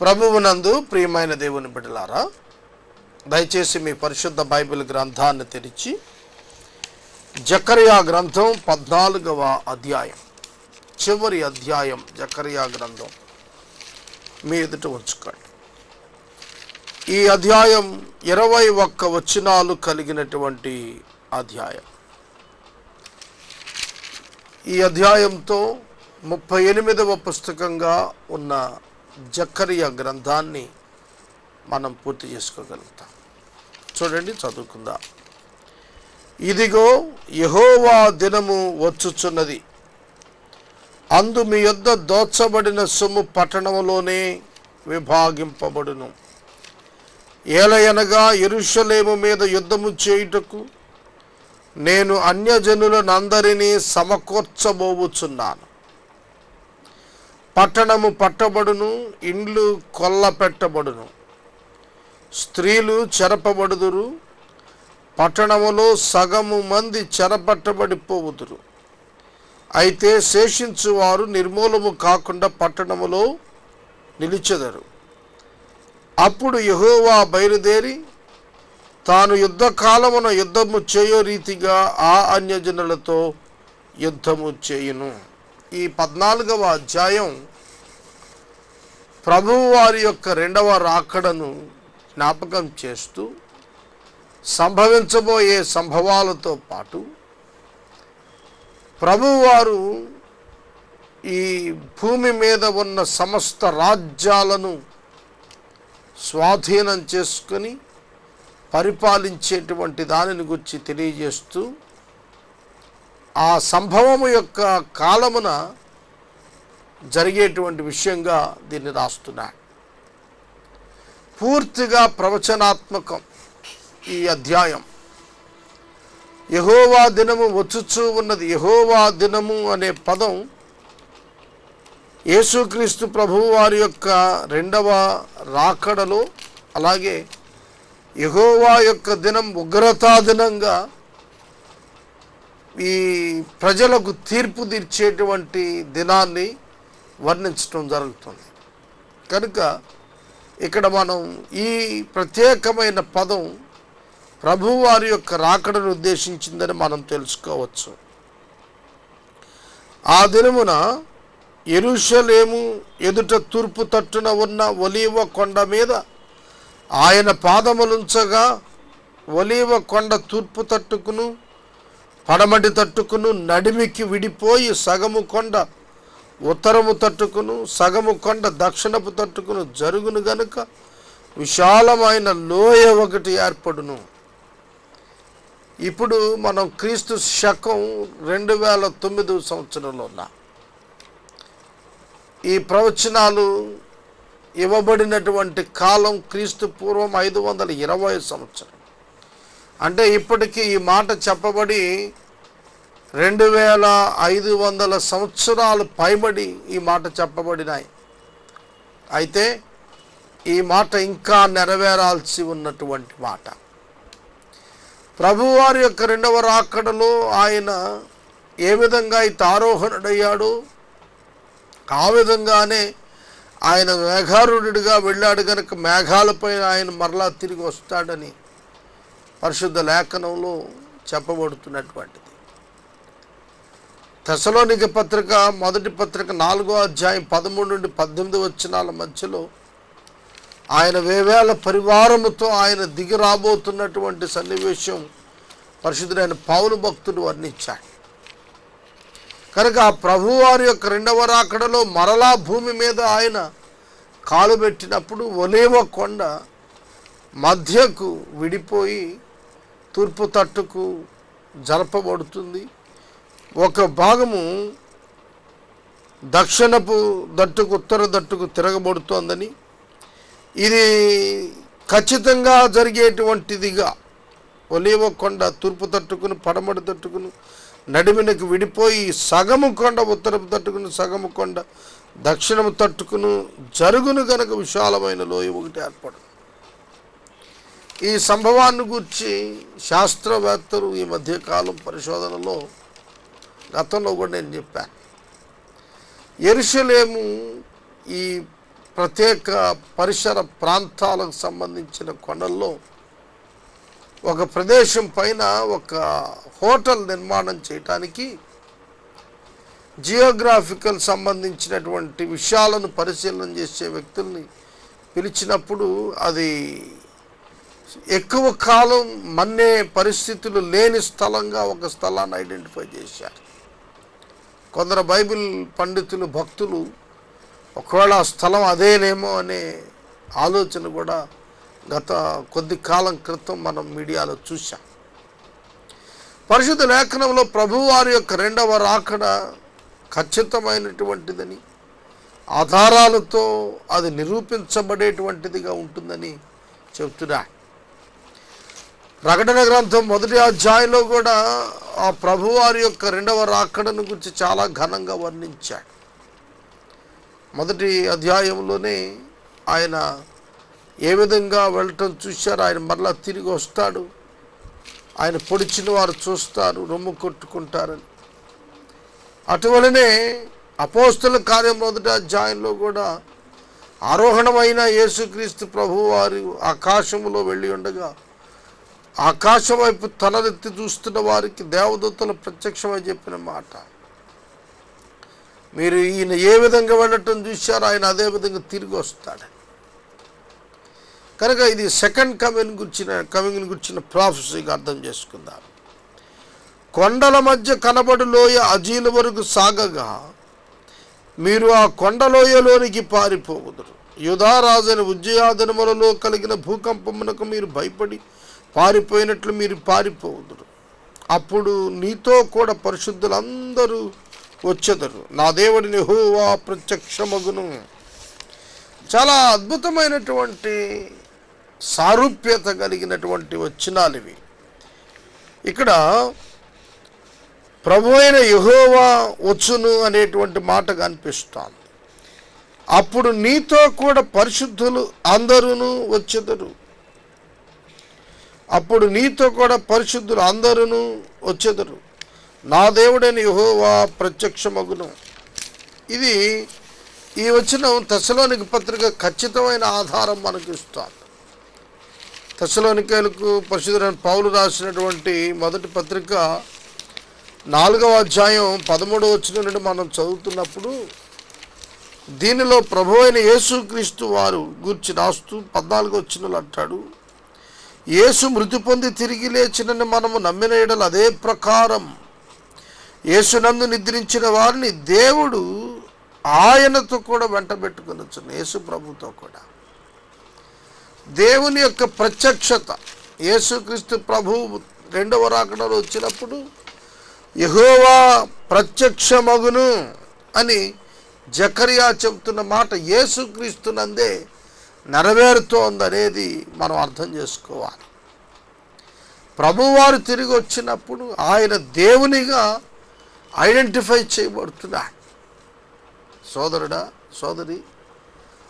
ప్రభువునందు ప్రియమైన దేవుని బిడ్డలారా దయచేసి మీ పరిశుద్ధ బైబిల్ గ్రంథాన్ని తెరిచి జకరియా గ్రంథం పద్నాలుగవ అధ్యాయం చివరి అధ్యాయం జకరియా గ్రంథం. మీ ఎదుట ఉంచుకోండి. ఈ అధ్యాయం ఇరవై ఒక్క వచనాలు కలిగినటువంటి అధ్యాయం. ఈ అధ్యాయంతో ముప్పై ఎనిమిదవ పుస్తకంగా ఉన్న జక్కరియ గ్రంథాన్ని మనం పూర్తి చేసుకోగలుగుతాం. చూడండి చదువుకుందాం. ఇదిగో యహోవా దినము వచ్చుచున్నది. అందు మీ యొద్ద దోచబడిన సొమ్ము పట్టణములోనే విభాగింపబడును. ఏలయనగా ఎరుషలేము మీద యుద్ధము చేయుటకు నేను అన్యజనులనందరినీ సమకూర్చబోవుచున్నాను. పట్టణము పట్టబడును ఇండ్లు కొల్ల పెట్టబడును స్త్రీలు చెరపబడుదురు పట్టణములో సగము మంది చెరపట్టబడిపోవుదురు అయితే శేషించువారు నిర్మూలము కాకుండా పట్టణములో నిలిచెదరు. అప్పుడు యహోవా బయలుదేరి తాను యుద్ధకాలమున యుద్ధము చేయో రీతిగా ఆ అన్యజనులతో యుద్ధము చేయును. ఈ పద్నాలుగవ అధ్యాయం ప్రభువారి యొక్క రెండవ రాకడను జ్ఞాపకం చేస్తూ సంభవించబోయే సంభవాలతో పాటు ప్రభువారు ఈ భూమి మీద ఉన్న సమస్త రాజ్యాలను స్వాధీనం చేసుకొని పరిపాలించేటువంటి దానిని గురించి తెలియజేస్తూ ఆ సంభవము యొక్క కాలమున జరిగేటువంటి విషయంగా దీన్ని రాస్తున్నాడు. పూర్తిగా ప్రవచనాత్మకం ఈ అధ్యాయం. యహోవా దినము వచ్చుచూ ఉన్నది. యహోవా దినము అనే పదం యేసుక్రీస్తు ప్రభువు వారి యొక్క రెండవ రాకడలో అలాగే యహోవా యొక్క దినం ఉగ్రతా దినంగా ఈ ప్రజలకు తీర్పు తీర్చేటువంటి దినాన్ని వర్ణించడం జరుగుతుంది. కనుక ఇక్కడ మనం ఈ ప్రత్యేకమైన పదం ప్రభువారి యొక్క రాకడను ఉద్దేశించిందని మనం తెలుసుకోవచ్చు. ఆ దినమున ఎరుషలేము ఎదుట తూర్పు తట్టున ఉన్న ఒలీవ కొండ మీద ఆయన పాదములుంచగా ఒలీవ కొండ తూర్పు తట్టుకును పడమటి తట్టుకును నడిమికి విడిపోయి సగము కొండ ఉత్తరము తట్టుకును సగము కొండ దక్షిణపు తట్టుకును జరుగును గనుక విశాలమైన లోయ ఒకటి ఏర్పడును. ఇప్పుడు మనం క్రీస్తు శకం రెండు వేల తొమ్మిది సంవత్సరంలో ఉన్నా ఈ ప్రవచనాలు ఇవ్వబడినటువంటి కాలం క్రీస్తు పూర్వం ఐదు వందల ఇరవై సంవత్సరం. అంటే ఇప్పటికీ ఈ మాట చెప్పబడి రెండు వేల ఐదు వందల సంవత్సరాలు పైబడి ఈ మాట చెప్పబడినాయి. అయితే ఈ మాట ఇంకా నెరవేరాల్సి ఉన్నటువంటి మాట. ప్రభువారి యొక్క రెండవ రాకడలో ఆయన ఏ విధంగా అయితే ఆరోహణుడయ్యాడు ఆ విధంగానే ఆయన మేఘారుడిగా వెళ్ళాడు కనుక మేఘాలపై ఆయన మరలా తిరిగి వస్తాడని పరిశుద్ధ లేఖనంలో చెప్పబడుతున్నటువంటిది. తెసలోనిక పత్రిక మొదటి పత్రిక నాలుగో అధ్యాయం పదమూడు నుండి పద్దెనిమిది వచ్చినాల మధ్యలో ఆయన వేవేల పరివారముతో ఆయన దిగి రాబోతున్నటువంటి సన్నివేశం పరిశుద్ధుడైన పావులు భక్తుడు వర్ణించాడు. కనుక ఆ ప్రభువారి యొక్క రెండవ రాకడలో మరలా భూమి మీద ఆయన కాలు పెట్టినప్పుడు ఒలేవ కొండ మధ్యకు విడిపోయి తూర్పు తట్టుకు జరపబడుతుంది. ఒక భాగము దక్షిణపు దట్టుకు ఉత్తర దట్టుకు తిరగబడుతోందని ఇది ఖచ్చితంగా జరిగేటువంటిదిగా ఒలివ కొండ తూర్పు తట్టుకుని పడమటి తట్టుకును నడిమినకు విడిపోయి సగము కొండ ఉత్తరపు తట్టుకుని సగము కొండ దక్షిణము తట్టుకును జరుగును గనక విశాలమైన లోయ ఒకటి ఏర్పడు. ఈ సంభవాన్ని గురించి శాస్త్రవేత్తలు ఈ మధ్యకాలం పరిశోధనలో గతంలో కూడా నేను చెప్పాను ఎరుషలేము ఈ ప్రత్యేక పరిసర ప్రాంతాలకు సంబంధించిన కొండల్లో ఒక ప్రదేశం పైన ఒక హోటల్ నిర్మాణం చేయటానికి జియోగ్రాఫికల్ సంబంధించినటువంటి విషయాలను పరిశీలన చేసే వ్యక్తుల్ని పిలిచినప్పుడు అది ఎక్కువ కాలం మన్నే పరిస్థితులు లేని స్థలంగా ఒక స్థలాన్ని ఐడెంటిఫై చేశారు. కొందరు బైబిల్ పండితులు భక్తులు ఒకవేళ ఆ స్థలం అదేనేమో అనే ఆలోచన కూడా గత కొద్ది కాలం క్రితం మనం మీడియాలో చూసాం పరిశుద్ధ లేఖనంలో ప్రభువారి యొక్క రెండవ రాకడ ఖచ్చితమైనటువంటిదని ఆధారాలతో అది నిరూపించబడేటువంటిదిగా ఉంటుందని చెప్తున్నా ప్రకటన గ్రంథం మొదటి అధ్యాయంలో కూడా ఆ ప్రభువారి యొక్క రెండవ రాకడను గురించి చాలా ఘనంగా వర్ణించాడు. మొదటి అధ్యాయంలోనే ఆయన ఏ విధంగా వెళ్ళటం చూశారు ఆయన మరలా తిరిగి వస్తాడు ఆయన పొడిచిన వారు చూస్తారు రొమ్ము కొట్టుకుంటారని. అటువలనే అపోస్తుల కార్యం మొదటి అధ్యాయంలో కూడా ఆరోహణమైన యేసుక్రీస్తు ప్రభువారు ఆకాశంలో వెళ్ళి ఉండగా ఆకాశం వైపు తలనెత్తి చూస్తున్న వారికి దేవదూతలు ప్రత్యక్షమై చెప్పిన మాట. మీరు ఈయన ఏ విధంగా వెళ్ళటం చూశారో ఆయన అదే విధంగా తిరిగి వస్తాడు. కనుక ఇది సెకండ్ కమింగ్ గురించిన కమింగ్ గురించిన ప్రాఫెసీగా అర్థం చేసుకుందాం. కొండల మధ్య కనబడు లోయ అజీల వరకు సాగగా మీరు ఆ కొండలోయలోనికి పారిపోవుదురు. యుధారాజైన ఉజ్జయాదనములలో కలిగిన భూకంపమునకు మీరు భయపడి పారిపోయినట్లు మీరు పారిపోదురు అప్పుడు నీతో కూడా పరిశుద్ధులందరూ వచ్చెదరు. నా దేవుడిని హోవా ప్రత్యక్షమగును. చాలా అద్భుతమైనటువంటి సారూప్యత కలిగినటువంటి వచ్చినాలు ఇవి ఇక్కడ ప్రభు అయిన యహోవా వచ్చును అనేటువంటి మాట కనిపిస్తాను అప్పుడు నీతో కూడా పరిశుద్ధులు అందరూ వచ్చెదరు. అప్పుడు నీతో కూడా పరిశుద్ధులు అందరూ వచ్చేదరు. నా దేవుడైన యహోవా ప్రత్యక్షమగును. ఇది ఈ వచ్చిన తెసలోనికి పత్రిక ఖచ్చితమైన ఆధారం మనకు ఇస్తారు తెసలోనికాయలకు పరిశుద్ధులైన పౌలు రాసినటువంటి మొదటి పత్రిక నాలుగవ అధ్యాయం పదమూడవ వచ్చిన నుండి మనం చదువుతున్నప్పుడు దీనిలో ప్రభు అయిన యేసుక్రీస్తు వారు గూర్చి రాస్తూ పద్నాలుగు వచ్చినలు అంటాడు. యేసు మృతి పొంది తిరిగి లేచినని మనము నమ్మిన ఎడలు అదే ప్రకారం యేసునందు నిద్రించిన వారిని దేవుడు ఆయనతో కూడా వెంట పెట్టుకొనొచ్చు యేసు ప్రభుతో కూడా. దేవుని యొక్క ప్రత్యక్షత యేసుక్రీస్తు ప్రభు రెండవ రాకడలో వచ్చినప్పుడు యహోవా ప్రత్యక్షమగును అని జకరియా చెబుతున్న మాట యేసుక్రీస్తునందే నెరవేరుతోందనేది మనం అర్థం చేసుకోవాలి. ప్రభువారు తిరిగి వచ్చినప్పుడు ఆయన దేవునిగా ఐడెంటిఫై చేయబడుతున్నాడు. సోదరుడా సోదరి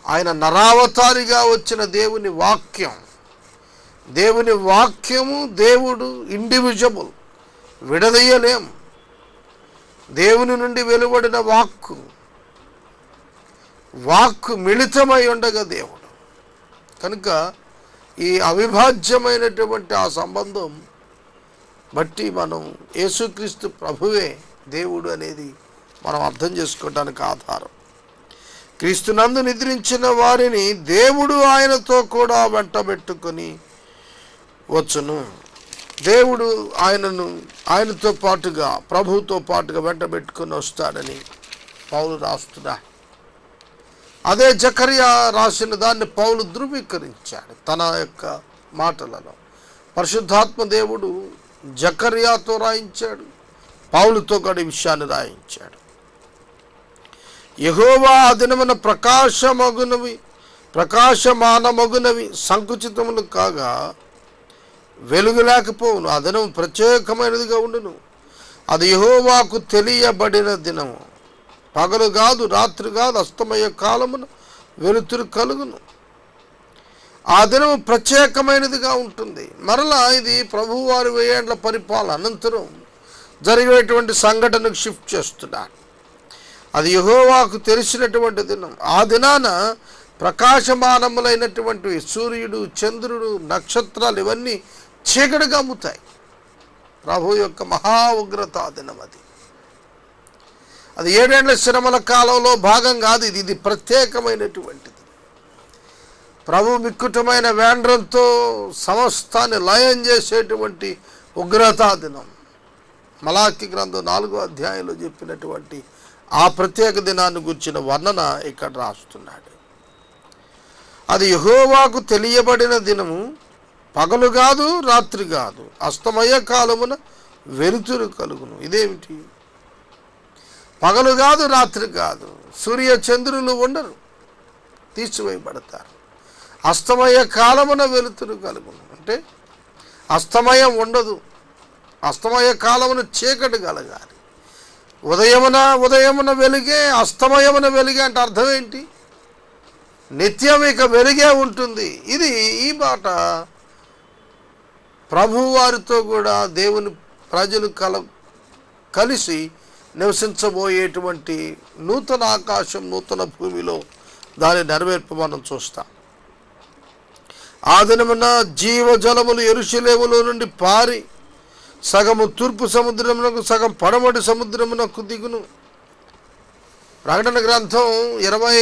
ఆయన నరావతారిగా వచ్చిన దేవుని వాక్యం దేవుని వాక్యము దేవుడు ఇండివిజువల్ విడదీయలేం. దేవుని నుండి వెలువడిన వాక్కు వాక్కు మిళితమై ఉండగా దేవుడు. కనుక ఈ అవిభాజ్యమైనటువంటి ఆ సంబంధం బట్టి మనం యేసుక్రీస్తు ప్రభువే దేవుడు అనేది మనం అర్థం చేసుకోవడానికి ఆధారం. క్రీస్తునందు నిద్రించిన వారిని దేవుడు ఆయనతో కూడా వెంటబెట్టుకొని వచ్చును. దేవుడు ఆయనను ఆయనతో పాటుగా ప్రభువుతో పాటుగా వెంటబెట్టుకొని వస్తాడని పౌలు రాస్తున్నా అదే జకరియా రాసిన దాన్ని పౌలు ధృవీకరించాడు తన యొక్క మాటలలో. పరిశుద్ధాత్మ దేవుడు జకర్యాతో రాయించాడు పౌలుతో కూడా విషయాన్ని రాయించాడు. యహోవా ఆ దినమున ప్రకాశమగునవి ప్రకాశమానమగునవి సంకుచితములు కాగా వెలుగు లేకపోవును ఆ దినం ప్రత్యేకమైనదిగా ఉండును. అది యహోవాకు తెలియబడిన దినము. పగలు కాదు రాత్రి కాదు అస్తమయ్యే కాలమున వెలుతురు కలుగును. ఆ దినం ప్రత్యేకమైనదిగా ఉంటుంది. మరలా ఇది ప్రభువారి వేయేండ్ల పరిపాలన అనంతరం జరిగేటువంటి సంఘటనకు షిఫ్ట్ చేస్తున్నాడు. అది యహోవాకు తెలిసినటువంటి దినం. ఆ దినాన ప్రకాశమానములైనటువంటి సూర్యుడు చంద్రుడు నక్షత్రాలు ఇవన్నీ చీకటిగా అమ్ముతాయి. ప్రభు యొక్క మహా ఉగ్రత దినం అది అది ఏడేళ్ళ శ్రమల కాలంలో భాగం కాదు ఇది. ఇది ప్రత్యేకమైనటువంటిది. ప్రభు మిక్కుటమైన వేండ్రంతో సమస్తాన్ని లయం చేసేటువంటి ఉగ్రతా దినం. మలాకి గ్రంథం నాలుగో అధ్యాయంలో చెప్పినటువంటి ఆ ప్రత్యేక దినాన్ని గుర్చిన వర్ణన ఇక్కడ రాస్తున్నాడు. అది యహోవాకు తెలియబడిన దినము పగలు కాదు రాత్రి కాదు. అస్తమయ కాలమున వెలుతురు కలుగును. ఇదేమిటి? పగలు కాదు రాత్రి కాదు. సూర్య చంద్రులు ఉండరు. తీసివేయబడతారు. అస్తమయ కాలమున వెలుతురు కలుగును. అంటే అస్తమయం ఉండదు. అస్తమయ కాలమున చీకటి కలగాలి. ఉదయమున ఉదయమున వెలుగే అస్తమయమున వెలుగే అంటే అర్థం ఏంటి? నిత్యం ఇక వెలుగే ఉంటుంది. ఇది ఈ మాట ప్రభువారితో కూడా దేవుని ప్రజలు కల కలిసి నివసించబోయేటువంటి నూతన ఆకాశం నూతన భూమిలో దాని నెరవేర్పు మనం చూస్తాం. ఆదినమున జీవజలములు ఎరుశలేములో నుండి పారి సగము తూర్పు సముద్రమునకు సగం పడమటి సముద్రమునకు దిగును. ప్రకటన గ్రంథం ఇరవై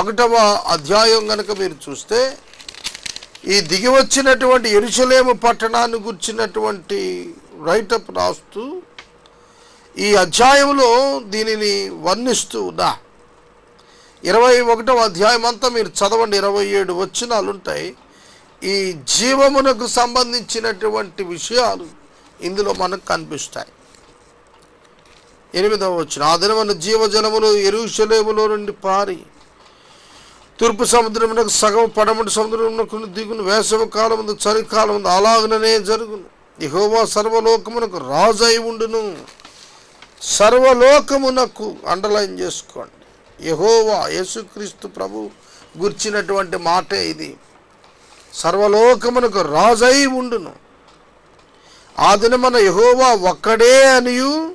ఒకటవ అధ్యాయం కనుక మీరు చూస్తే ఈ దిగి వచ్చినటువంటి ఎరుశలేము పట్టణాన్ని గుర్చినటువంటి రైటప్ రాస్తూ ఈ అధ్యాయంలో దీనిని వర్ణిస్తూ ఉన్నా. ఇరవై ఒకటవ అధ్యాయం అంతా మీరు చదవండి. ఇరవై ఏడు వచనాలు ఉంటాయి. ఈ జీవమునకు సంబంధించినటువంటి విషయాలు ఇందులో మనకు కనిపిస్తాయి. ఎనిమిదవ వచ్చిన ఆ దినమున జీవజలములు ఎరుషలేములో నుండి పారి తూర్పు సముద్రమునకు సగం పడమటి సముద్రమునకు దిగును. వేసవి కాలం ఉంది చలికాలం ఉంది అలాగననే జరుగును. ఇహోవా సర్వలోకమునకు రాజు అయి ఉండును. సర్వలోకమునకు అండర్లైన్ చేసుకోండి. యహోవా యేసుక్రీస్తు ప్రభు గుర్చినటువంటి మాటే ఇది. సర్వలోకమునకు రాజై ఉండును. ఆ దినమున యహోవా ఒక్కడే అనియు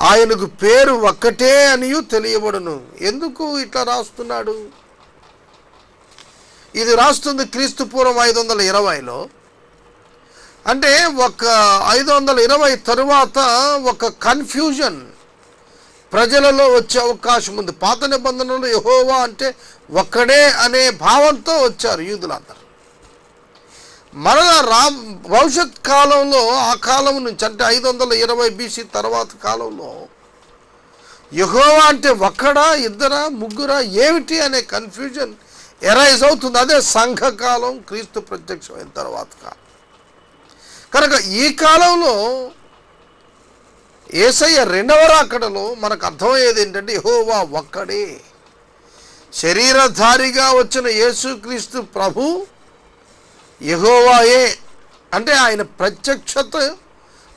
ఆయనకు పేరు ఒక్కటే అనియు తెలియబడును. ఎందుకు ఇట్లా రాస్తున్నాడు? ఇది రాస్తుంది క్రీస్తు పూర్వం ఐదు వందల ఇరవైలో. అంటే ఒక ఐదు వందల ఇరవై తరువాత ఒక కన్ఫ్యూజన్. ప్రజలలో వచ్చే అవకాశం ఉంది. పాత నిబంధనలు యహోవా అంటే ఒక్కడే అనే భావంతో వచ్చారు యూదులందరూ. మరలా రా భవిష్యత్ కాలంలో ఆ కాలం నుంచి అంటే ఐదు వందల ఇరవై బీసీ తర్వాత కాలంలో యహోవా అంటే ఒక్కడా ఇద్దరా ముగ్గురా ఏమిటి అనే కన్ఫ్యూజన్ ఎరైజ్ అవుతుంది. అదే సంఘకాలం క్రీస్తు ప్రత్యక్షమైన తర్వాత కాలం. కనుక ఈ కాలంలో ఏసయ్య రెండవ రాకడలో మనకు అర్థమయ్యేది ఏంటంటే యహోవా ఒక్కడే. శరీరధారిగా వచ్చిన యేసుక్రీస్తు ప్రభు యహోవాయే. అంటే ఆయన ప్రత్యక్షత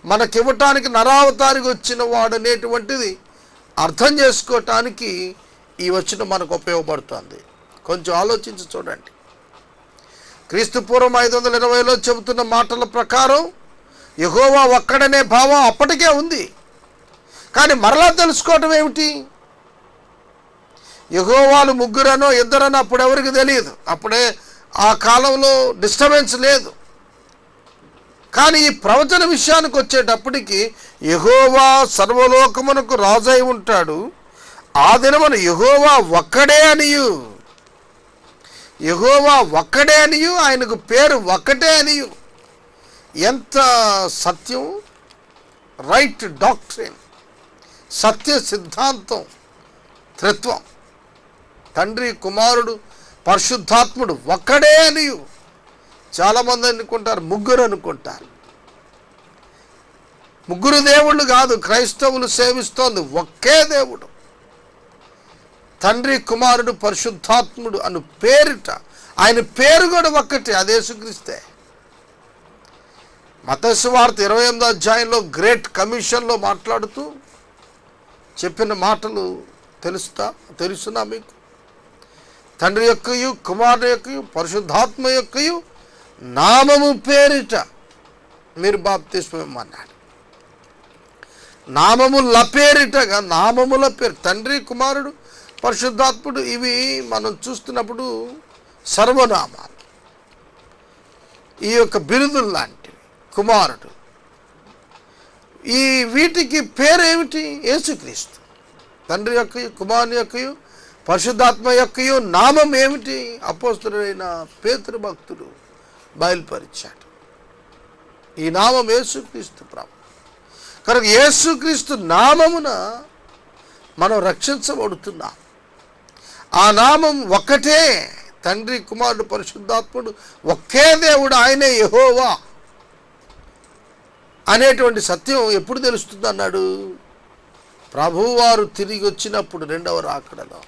మనకివ్వటానికి నరావతారికి వచ్చిన వాడు అనేటువంటిది అర్థం చేసుకోవటానికి ఈ వచ్చిన మనకు ఉపయోగపడుతుంది. కొంచెం ఆలోచించి చూడండి. క్రీస్తుపూర్వం ఐదు వందల ఇరవైలో చెబుతున్న మాటల ప్రకారం ఎగోవా ఒక్కడనే భావం అప్పటికే ఉంది. కానీ మరలా తెలుసుకోవటం ఏమిటి? ఎగోవాలు ముగ్గురనో ఇద్దరనో అప్పుడు ఎవరికి తెలియదు. అప్పుడే ఆ కాలంలో డిస్టర్బెన్స్ లేదు. కానీ ఈ ప్రవచన విషయానికి వచ్చేటప్పటికి యహోవా సర్వలోకమునకు రాజై ఉంటాడు. ఆ దినమున యహోవా ఒక్కడే అనియు. ఎగోవా ఒక్కడే అనియు ఆయనకు పేరు ఒక్కటే అనియు. ఎంత సత్యం? రైట్ డాక్ట్రిన్ సత్య సిద్ధాంతం త్రిత్వం. తండ్రి కుమారుడు పరిశుద్ధాత్ముడు ఒక్కడే అనియు. చాలామంది అనుకుంటారు ముగ్గురు అనుకుంటారు. ముగ్గురు దేవుళ్ళు కాదు క్రైస్తవులు సేవిస్తోంది ఒకే దేవుడు. తండ్రి కుమారుడు పరిశుద్ధాత్ముడు అను పేరిట ఆయన పేరు కూడా ఒక్కటే అదే సుక్రిస్తే మతస్సు వార్త ఇరవై ఎనిమిదో అధ్యాయంలో గ్రేట్ కమిషన్లో మాట్లాడుతూ చెప్పిన మాటలు తెలుస్తా తెలుసునా మీకు? తండ్రి యొక్కయు కుమారుడు యొక్కయు పరిశుద్ధాత్మ యొక్కయు నామము పేరిట మీరు బాప్తిస్మన్నాడు నామముల పేరిటగా నామముల పేరు తండ్రి కుమారుడు పరిశుద్ధాత్ముడు ఇవి మనం చూస్తున్నప్పుడు సర్వనామాలు. ఈ యొక్క బిరుదులు లాంటివి కుమారుడు. ఈ వీటికి పేరేమిటి? యేసుక్రీస్తు. తండ్రి యొక్క కుమారుని యొక్కయు పరిశుద్ధాత్మ యొక్కయు నామం ఏమిటి? అపోస్తుడైన పేతృభక్తుడు బయలుపరిచాడు. ఈ నామం యేసుక్రీస్తు ప్రభు. కనుక యేసుక్రీస్తు నామమున మనం రక్షించబడుతున్నాం. ఆ నామం ఒక్కటే తండ్రి కుమారుడు పరిశుద్ధాత్ముడు ఒకే దేవుడు ఆయనే యహోవా అనేటువంటి సత్యం ఎప్పుడు తెలుస్తుంది అన్నాడు ప్రభువారు తిరిగి వచ్చినప్పుడు రెండవ రాకడలో.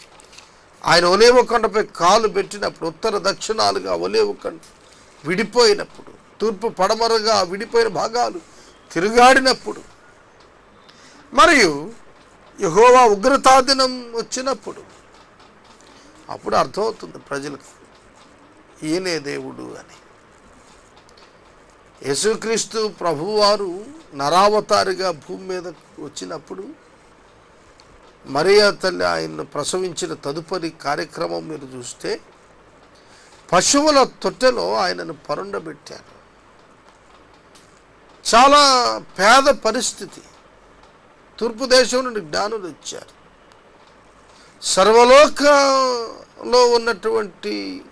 ఆయన ఒలేవ కొండపై కాలు పెట్టినప్పుడు ఉత్తర దక్షిణాలుగా ఒలేవ కొండ విడిపోయినప్పుడు తూర్పు పడమరగా విడిపోయిన భాగాలు తిరుగాడినప్పుడు. మరియు యహోవా ఉగ్రతాదినం వచ్చినప్పుడు అప్పుడు అర్థమవుతుంది ప్రజలకు. ఈయనే దేవుడు అని. యేసుక్రీస్తు ప్రభువారు నరావతారిగా భూమి మీద వచ్చినప్పుడు మరియా తల్లి ఆయన్ను ప్రసవించిన తదుపరి కార్యక్రమం మీరు చూస్తే పశువుల తొట్టెలో ఆయనను పరుండబెట్టారు. చాలా పేద పరిస్థితి. తూర్పు దేశం నుండి జ్ఞానులు వచ్చారు. సర్వలోకంలో ఉన్నటువంటి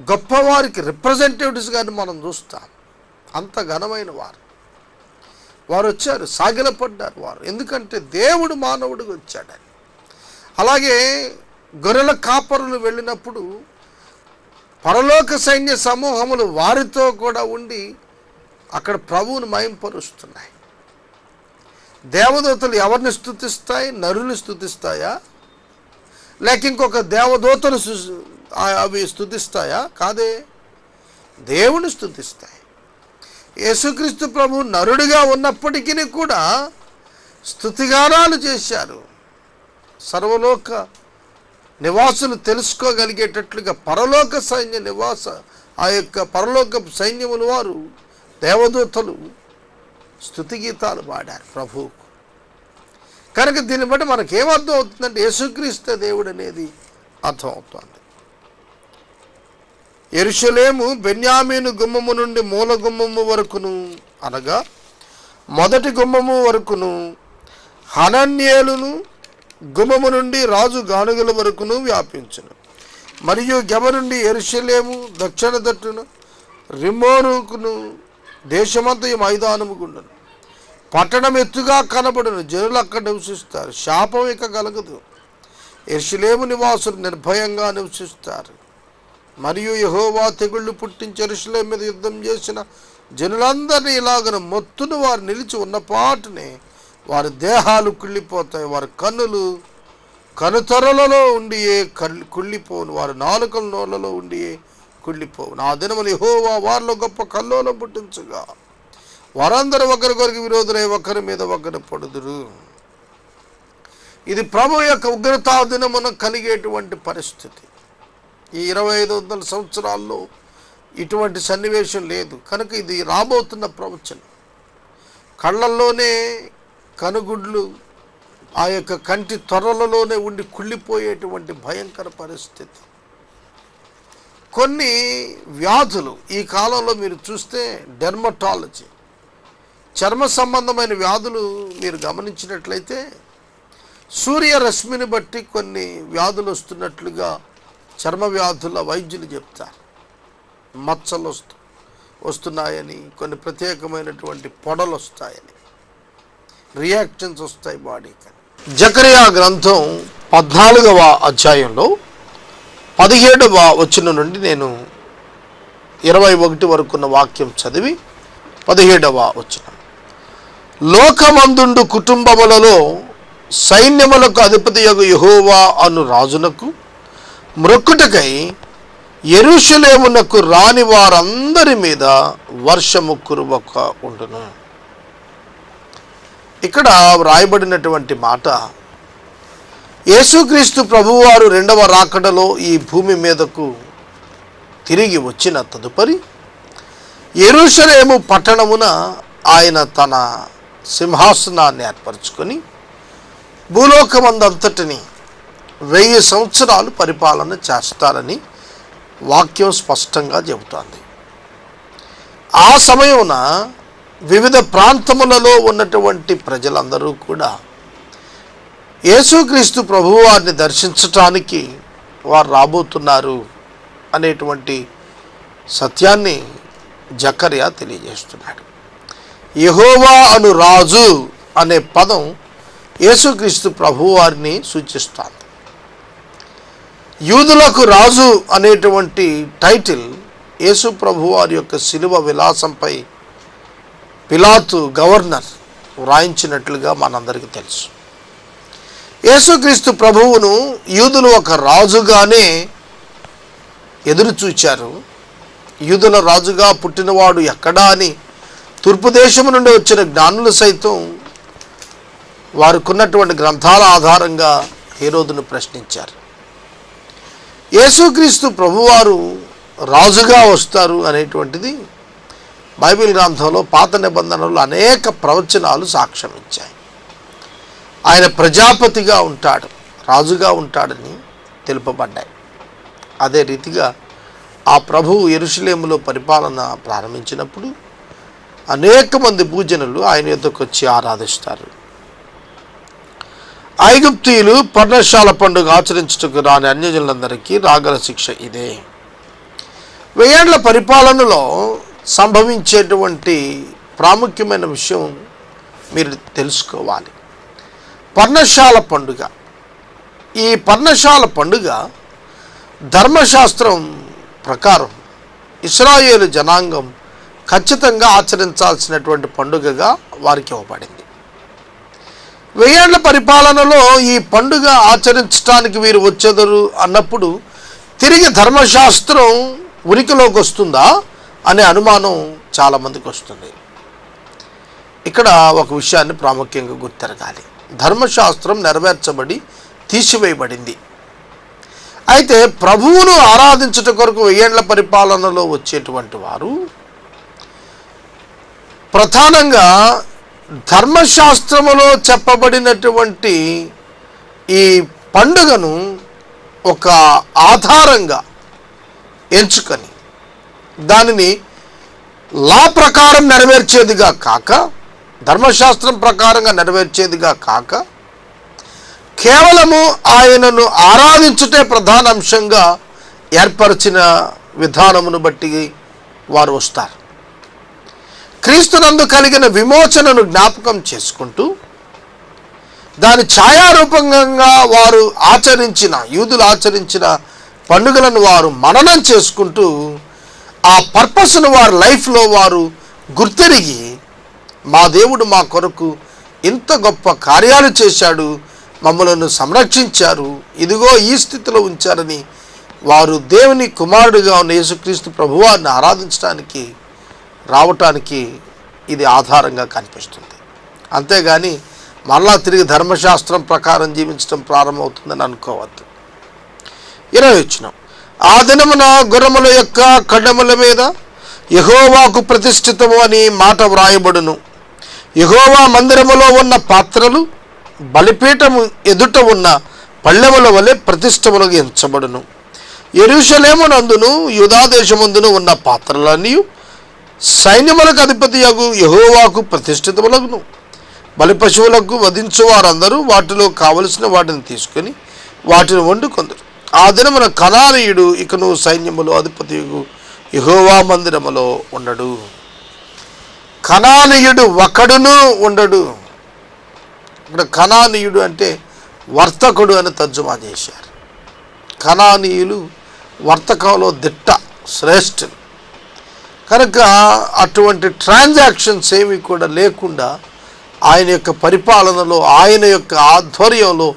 గొప్పవారికి రిప్రజెంటేటివ్స్ కానీ మనం చూస్తాం. అంత ఘనమైన వారు. వారు వచ్చారు సాగిలపడ్డారు వారు. ఎందుకంటే దేవుడు మానవుడికి వచ్చాడని అలాగే గొర్రెల కాపరులు వెళ్ళినప్పుడు పరలోక సైన్య సమూహములు వారితో కూడా ఉండి అక్కడ ప్రభువును మయంపరుస్తున్నాయి. దేవదూతలు ఎవరిని స్థుతిస్తాయి నరుని స్థుతిస్తాయా లేక ఇంకొక దేవదూతను అవి స్థుతిస్తాయా కాదే. దేవుని స్థుతిస్తాయి యేసుక్రీస్తు ప్రభు నరుడిగా ఉన్నప్పటికీ కూడా స్థుతిగానాలు చేశారు. సర్వలోక నివాసులు తెలుసుకోగలిగేటట్లుగా పరలోక సైన్య నివాస ఆ యొక్క పరలోక సైన్యములు వారు దేవదూతలు స్థుతి గీతాలు పాడారు ప్రభువుకు కనుక దీన్ని బట్టి మనకేమర్థం అవుతుందంటే యేసుక్రీస్తు దేవుడు అనేది అర్థం అవుతుంది. ఎరుషలేము బెన్యామీను గుమ్మము నుండి మూల గుమ్మము వరకును అనగా మొదటి గుమ్మము వరకును హనన్యేలును గుమ్మము నుండి రాజు గానుగల వరకును వ్యాపించును. మరియు గెమ నుండి ఎరుషలేము దక్షిణ దట్టును రిమోనుకును దేశమంతయు మైదానము గుండను. పట్టణం ఎత్తుగా కనబడును జనులు అక్కడ నివసిస్తారు. శాపం ఇక కలగదు. ఎరుషలేము నివాసులు నిర్భయంగా నివసిస్తారు. మరియు యహోవా తెగుళ్ళు పుట్టించి ఎరుషలేం మీద యుద్ధం చేసిన జనులందరినీ ఇలాగన మొత్తును వారు నిలిచి ఉన్నపాటునే వారి దేహాలు కుళ్ళిపోతాయి. వారి కన్నులు కనుతొరలలో ఉండియే కళ్ళు కుళ్ళిపోను. వారి నాలుకల నోళ్ళలో ఉండి కుళ్ళిపోవు. నా దినములు యహోవా వారిలో గొప్ప కల్లోలం పుట్టించుగా. వారందరూ ఒకరికొరికి విరోధులై ఒకరి మీద ఒకరు పడుదురు. ఇది ప్రభు యొక్క ఉగ్రతా దినమున కలిగేటువంటి పరిస్థితి. ఈ ఇరవై ఐదు వందల సంవత్సరాల్లో ఇటువంటి సన్నివేశం లేదు. కనుక ఇది రాబోతున్న ప్రవచనం. కళ్ళల్లోనే కనుగుడ్లు ఆ యొక్క కంటి త్వరలలోనే ఉండి కుళ్ళిపోయేటువంటి భయంకర పరిస్థితి. కొన్ని వ్యాధులు ఈ కాలంలో మీరు చూస్తే డెర్మటాలజీ చర్మ సంబంధమైన వ్యాధులు మీరు గమనించినట్లయితే సూర్యరశ్మిని బట్టి కొన్ని వ్యాధులు వస్తున్నట్లుగా చర్మ వ్యాధుల వైద్యులు చెప్తారు. మచ్చలు వస్తు వస్తున్నాయని కొన్ని ప్రత్యేకమైనటువంటి పొడలు వస్తాయని. రియాక్షన్స్ వస్తాయి బాడీకి. జకరియా గ్రంథం పద్నాలుగవ అధ్యాయంలో పదిహేడవ వచనం నుండి నేను ఇరవై ఒకటి వరకున్న వాక్యం చదివి పదిహేడవ వచనం. లోకమందుండు కుటుంబములలో సైన్యములకు అధిపతి యహోవా అను రాజునకు మ్రొక్కుటకై ఎరుషులేమునకు రాని వారందరి మీద వర్షము కురువక ఉండును. ఇక్కడ వ్రాయబడినటువంటి మాట యేసుక్రీస్తు ప్రభువారు రెండవ రాకడలో ఈ భూమి మీదకు తిరిగి వచ్చిన తదుపరి ఎరుషలేము పట్టణమున ఆయన తన సింహాసనాన్ని ఏర్పరచుకొని భూలోకమందంతటిని వెయ్యి సంవత్సరాలు పరిపాలన చేస్తారని వాక్యం స్పష్టంగా చెబుతోంది. ఆ సమయమున వివిధ ప్రాంతములలో ఉన్నటువంటి ప్రజలందరూ కూడా యేసుక్రీస్తు ప్రభువారిని దర్శించటానికి వారు రాబోతున్నారు అనేటువంటి సత్యాన్ని జకర్యా తెలియజేస్తున్నాడు. యహోవా అను రాజు అనే పదం యేసుక్రీస్తు ప్రభువారిని సూచిస్తాను. యూదులకు రాజు అనేటువంటి టైటిల్ యేసు ప్రభువారి యొక్క శిలువ విలాసంపై పిలాతు గవర్నర్ వ్రాయించినట్లుగా మనందరికీ తెలుసు. యేసుక్రీస్తు ప్రభువును యూదులు ఒక రాజుగానే ఎదురు చూచారు యూదుల రాజుగా పుట్టినవాడు ఎక్కడా అని తూర్పు దేశం నుండి వచ్చిన జ్ఞానులు సైతం వారికున్నటువంటి గ్రంథాల ఆధారంగా హేరోదును ప్రశ్నించారు. యేసుక్రీస్తు ప్రభువారు రాజుగా వస్తారు అనేటువంటిది బైబిల్ గ్రంథంలో పాత నిబంధనలు అనేక ప్రవచనాలు సాక్ష్యం ఇచ్చాయి ఆయన ప్రజాపతిగా ఉంటాడు రాజుగా ఉంటాడని తెలుపబడ్డాయి. అదే రీతిగా ఆ ప్రభువు ఎరుషులేములో పరిపాలన ప్రారంభించినప్పుడు అనేక మంది భూజనులు ఆయన యొద్దకు వచ్చి ఆరాధిస్తారు. ఐగుప్తీయులు పర్ణశాల పండుగ ఆచరించుటకు రాని అన్యజనులందరికీ రాగల శిక్ష ఇదే. వెయ్యేండ్ల పరిపాలనలో సంభవించేటువంటి ప్రాముఖ్యమైన విషయం మీరు తెలుసుకోవాలి. పర్ణశాల పండుగ. ఈ పర్ణశాల పండుగ ధర్మశాస్త్రం ప్రకారం ఇస్రాయేలు జనాంగం ఖచ్చితంగా ఆచరించాల్సినటువంటి పండుగగా వారికి ఇవ్వబడింది. వెయ్యేళ్ళ పరిపాలనలో ఈ పండుగ ఆచరించడానికి వీరు వచ్చేదరు అన్నప్పుడు తిరిగి ధర్మశాస్త్రం ఉనికిలోకి వస్తుందా అనే అనుమానం చాలామందికి వస్తుంది. ఇక్కడ ఒక విషయాన్ని ప్రాముఖ్యంగా గుర్తెరగాలి. ధర్మశాస్త్రం నెరవేర్చబడి తీసివేయబడింది. అయితే ప్రభువును ఆరాధించుట కొరకు వెయ్యేళ్ళ పరిపాలనలో వచ్చేటువంటి వారు ప్రధానంగా ధర్మశాస్త్రములో చెప్పబడినటువంటి ఈ పండుగను ఒక ఆధారంగా ఎంచుకొని దానిని లా ప్రకారం నెరవేర్చేదిగా కాక ధర్మశాస్త్రం ప్రకారంగా నెరవేర్చేదిగా కాక కేవలము ఆయనను ఆరాధించుటే ప్రధాన అంశంగా ఏర్పరిచిన విధానమును బట్టి వారు వస్తారు. క్రీస్తునందు కలిగిన విమోచనను జ్ఞాపకం చేసుకుంటూ దాని ఛాయారూపంగా వారు ఆచరించిన యూదులు ఆచరించిన పండుగలను వారు మననం చేసుకుంటూ ఆ పర్పస్ను వారి లైఫ్లో వారు గుర్తెరిగి మా దేవుడు మా కొరకు ఇంత గొప్ప కార్యాలు చేశాడు మమ్మలను సంరక్షించారు ఇదిగో ఈ స్థితిలో ఉంచారని వారు దేవుని కుమారుడిగా ఉన్న యేసుక్రీస్తు ప్రభువారిని ఆరాధించడానికి రావటానికి ఇది ఆధారంగా కనిపిస్తుంది. అంతేగాని మరలా తిరిగి ధర్మశాస్త్రం ప్రకారం జీవించడం ప్రారంభమవుతుందని అనుకోవద్దు. ఇరవై వచ్చిన. ఆ దినమున గుర్రముల యొక్క కడముల మీద యహోవాకు ప్రతిష్ఠితము అని మాట వ్రాయబడును. యహోవా మందిరములో ఉన్న పాత్రలు బలిపీఠము ఎదుట ఉన్న పళ్ళెముల వలె ప్రతిష్టములుగా ఎంచబడును. ఎరుషలేమునందును యుధాదేశమందును ఉన్న పాత్రలన్నీ సైన్యములకు అధిపతి యగు యహోవాకు ప్రతిష్ఠితములగును. బలి పశువులకు వధించు వారందరూ వాటిలో కావలసిన వాటిని తీసుకొని వాటిని వండుకొందరు ఆ దినమున కణానీయుడు ఇకను సైన్యములో అధిపతి యహోవా మందిరములో ఉండడు. కనానీయుడు ఒకడును ఉండడు. ఇక్కడ కనానీయుడు అంటే వర్తకుడు అని తర్జుమా చేశారు. కనానీయులు వర్తకంలో దిట్ట శ్రేష్ఠులు. కనుక అటువంటి ట్రాన్సాక్షన్స్ ఏమి కూడా లేకుండా ఆయన యొక్క పరిపాలనలో ఆయన యొక్క ఆధ్వర్యంలో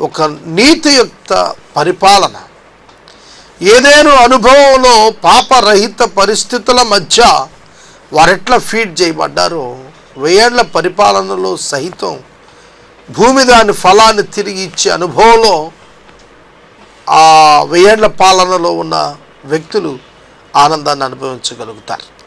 ఒక నీతియుక్త పరిపాలన. ఏదేను అనుభవంలో పాపరహిత పరిస్థితుల మధ్య వారెట్లా ఫీడ్ చేయబడ్డారో వెయ్యేళ్ళ పరిపాలనలో సహితం భూమి దాని ఫలాన్ని తిరిగి ఇచ్చే అనుభవంలో ఆ వెయ్యేళ్ళ పాలనలో ఉన్న వ్యక్తులు ఆనందాన్ని అనుభవించగలుగుతారు.